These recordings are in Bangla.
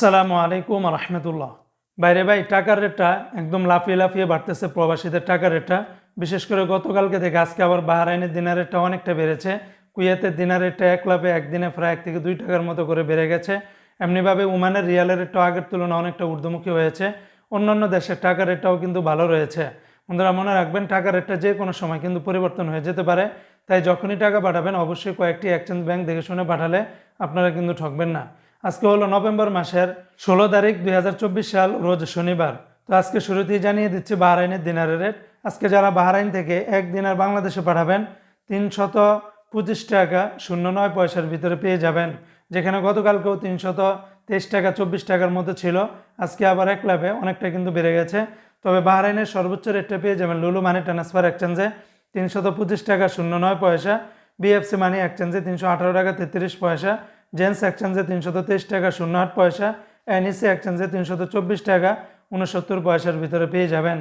আসসালামু আলাইকুম রহমতুল্লাহ। বাইরে ভাই, টাকার রেটটা একদম লাফিয়ে লাফিয়ে বাড়তেছে, প্রবাসীদের টাকার রেটটা। বিশেষ করে গতকালকে থেকে আজকে আবার বাহারাইনের দিনার রেটটা অনেকটা বেড়েছে। কুয়েতের দিনার রেটটা এক লাফে, একদিনে প্রায় এক থেকে দুই টাকার মতো করে বেড়ে গেছে। এমনিভাবে উমানের রিয়ালের রেটটা আগের তুলনায় অনেকটা ঊর্ধ্বমুখী হয়েছে। অন্যান্য দেশের টাকার রেটটাও কিন্তু ভালো রয়েছে। বন্ধুরা, মনে রাখবেন, টাকার রেটটা যে কোনো সময় কিন্তু পরিবর্তন হয়ে যেতে পারে। তাই যখনই টাকা পাঠাবেন, অবশ্যই কয়েকটি এক্সচেঞ্জ ব্যাংক দেখে শুনে পাঠালে আপনারা কিন্তু ঠকবেন না। আজকে হলো নভেম্বর মাসের ষোলো তারিখ দুই হাজার চব্বিশ সাল, রোজ শনিবার। তো আজকে শুরুতেই জানিয়ে দিচ্ছি বাহরাইনের দিনারের রেট। আজকে যারা বাহরাইন থেকে এক দিনার বাংলাদেশে পাঠাবেন, তিনশত পঁচিশ টাকা শূন্য নয় পয়সার ভিতরে পেয়ে যাবেন। যেখানে গতকালকেও তিনশত তেইশ টাকা, চব্বিশ টাকার মতো ছিল। আজকে আবার এক লাভে অনেকটা কিন্তু বেড়ে গেছে। তবে বাহরাইনের সর্বোচ্চ রেটটা পেয়ে যাবেন লুলু মানি ট্রান্সফার এক্সচেঞ্জে তিনশত পঁচিশ টাকা, শূন্য নয় পয়সা। বিএফসি মানি এক্সচেঞ্জে তিনশো আঠারো টাকা, তেত্রিশ পয়সা। জেন্স এক্সচেঞ্জে তিনশত তেইশ টাকা শূন্য আট পয়সা এনইসি এক্সচেঞ্জে তিনশত চব্বিশ টাকা উনসত্তর পয়সার ভিতরে পেয়ে যাবেন।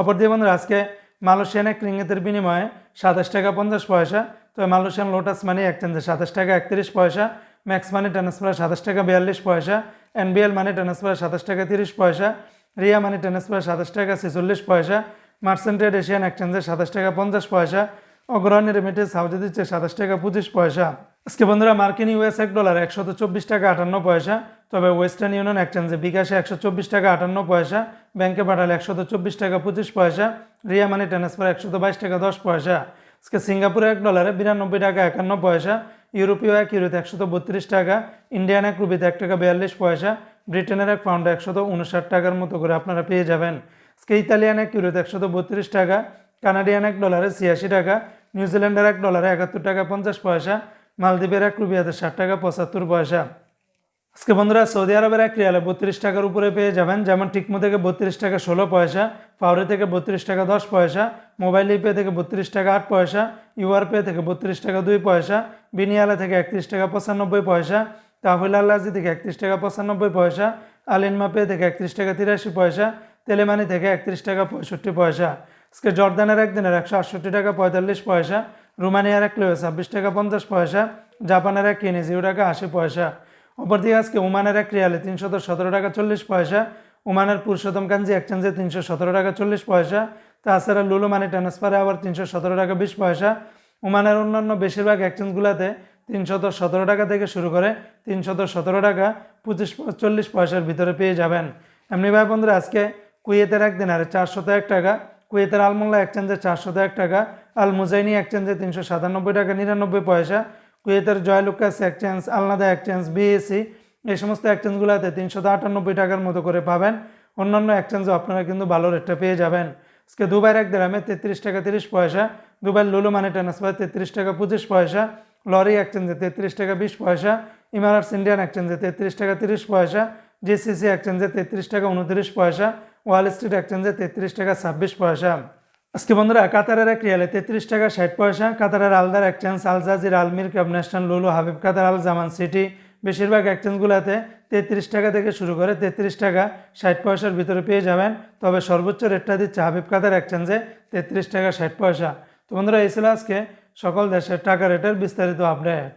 অপর দিয়ে বন্ধুরা, আজকে মালয়েশিয়ান এক রিঙ্গিতের বিনিময়ে সাতাশ টাকা পঞ্চাশ পয়সা। তবে মালয়েশিয়ান লোটাস মানি এক্সচেঞ্জে সাতাশ টাকা একত্রিশ পয়সা। ম্যাক্স মানি ট্রান্সফার সাতাশ টাকা বিয়াল্লিশ পয়সা। এনবিএল মানি ট্রান্সফার সাতাশ টাকা তিরিশ পয়সা। রিয়া মানি ট্রান্সফার সাতাশ টাকা ছেচল্লিশ পয়সা। মার্সেন্টেড এশিয়ান এক্সচেঞ্জে সাতাশ টাকা পঞ্চাশ পয়সা। অগ্রহণী রেমিটেন্স হাউজে দিচ্ছে সাতাশ টাকা পঁচিশ পয়সা। আজকে বন্ধুরা মার্কিন ইউএস এক ডলার একশত চব্বিশ টাকা আটান্ন পয়সা, তবে ওয়েস্টার্ন ইউনিয়ন এক্সচেঞ্জে বিকাশে একশো চব্বিশ টাকা আটান্ন পয়সা, ব্যাংকে পাঠালে একশত চব্বিশ টাকা পঁচিশ পয়সা, রিয়া মানি ট্রান্সফার একশত বাইশ টাকা দশ পয়সা। আজকে সিঙ্গাপুরে এক ডলারে বিরানব্বই টাকা একান্ন পয়সা, ইউরোপীয় এক ইউরোতে একশত বত্রিশ টাকা, ইন্ডিয়ান এক রুপিতে এক টাকা বিয়াল্লিশ পয়সা, ব্রিটেনের এক পাউন্ডে একশত উনষাট টাকার মতো করে আপনারা পেয়ে যাবেন। আজকে ইতালিয়ান এক ইউরোতে একশত বত্রিশ টাকা, কানাডিয়ান এক ডলারে ছিয়াশি টাকা, নিউজিল্যান্ডের এক ডলারে একাত্তর টাকা পঞ্চাশ পয়সা মালদ্বীপের এক রুপিয়াতে ষাট টাকা, পঁচাত্তর পয়সা। আজকে বন্ধুরা, সৌদি আরবের এক রিয়ালে বত্রিশ টাকার উপরে পেয়ে যাবেন। যেমন টিকমো থেকে বত্রিশ টাকা ষোলো পয়সা পাউরি থেকে বত্রিশ টাকা দশ পয়সা, মোবাইল পে থেকে বত্রিশ টাকা আট পয়সা, ইউআর পে থেকে বত্রিশ টাকা দুই পয়সা, বিনিয়ালা থেকে একত্রিশ টাকা পঁচানব্বই পয়সা, তাহলে আল্লাজি থেকে একত্রিশ টাকা পঁচানব্বই পয়সা আলিনমা পে থেকে একত্রিশ টাকা তিরাশি পয়সা, তেলেমানি থেকে একত্রিশ টাকা পঁয়ষট্টি পয়সা। আজকে জর্দানের একদিনের একশো আটষট্টি টাকা পঁয়তাল্লিশ পয়সা রোমানিয়ার এক লিও ছাব্বিশ টাকা পঞ্চাশ পয়সা, জাপানের এক কিনে জিরো টাকা আশি পয়সা। অপরদিকে আজকে ওমানের এক রিয়ালে তিনশত সতেরো টাকা চল্লিশ পয়সা, ওমানের পুরুষোত্তম কাঞ্জি এক্সচেঞ্জে তিনশো সতেরো টাকা চল্লিশ পয়সা, তাছাড়া লুলু মানি ট্রান্সফারে আবার তিনশো সতেরো টাকা বিশ পয়সা। ওমানের অন্যান্য বেশিরভাগ এক্সচেঞ্জগুলোতে তিনশত সতেরো টাকা থেকে শুরু করে তিনশত সতেরো টাকা পঁচিশ চল্লিশ পয়সার ভিতরে পেয়ে যাবেন। এমনি ভাই বন্ধুরা, আজকে কুয়েতের একদিন আর চারশত এক টাকা, কুয়েতের আলমোল্লা এক্সচেঞ্জে চারশত এক টাকা আল মুজাইনি এক্সচেঞ্জে তিনশো সাতানব্বই টাকা, নিরানব্বই পয়সা। কুয়েতের Joyalukkas exchange Al Nada exchange BEC এই সমস্ত এক্সচেঞ্জগুলোতে তিনশো আটানব্বই টাকার মতো করে পাবেন। অন্যান্য এক্সচেঞ্জও আপনারা কিন্তু ভালো রেটটা পেয়ে যাবেন। আজকে দুবাইয়ের এক গ্রামে তেত্রিশ টাকা তিরিশ পয়সা। দুবাইয়ের লুলু মানি ট্রান্সফার তেত্রিশ টাকা পঁচিশ পয়সা। লরি এক্সচেঞ্জে তেত্রিশ টাকা বিশ পয়সা। ইমারাটস ইন্ডিয়ান এক্সচেঞ্জে তেত্রিশ টাকা তিরিশ পয়সা। জিসিসি এক্সচেঞ্জে তেত্রিশ টাকা উনত্রিশ পয়সা। ওয়াল স্ট্রিট এক্সচেঞ্জে তেত্রিশ টাকা ছাব্বিশ পয়সা। আজকে বন্ধুরা, কাতারের এক রিয়ালে তেত্রিশ টাকা, ষাট পয়সা। কাতারের আলদার এক্সচেঞ্জ আলজাজির আলমির ক্যাব ন্যাশনাল লুলু হাবিব কাতার আল জামান সিটি। বেশিরভাগ এক্সচেঞ্জগুলোতে তেত্রিশ টাকা থেকে শুরু করে তেত্রিশ টাকা, ষাট পয়সার ভিতরে পেয়ে যাবেন। তবে সর্বোচ্চ রেটটা দিচ্ছে হাবিব কাতার এক্সচেঞ্জে তেত্রিশ টাকা, ষাট পয়সা। তো বন্ধুরা, এই ছিল আজকে সকল দেশের টাকা রেটের বিস্তারিত আপডেট।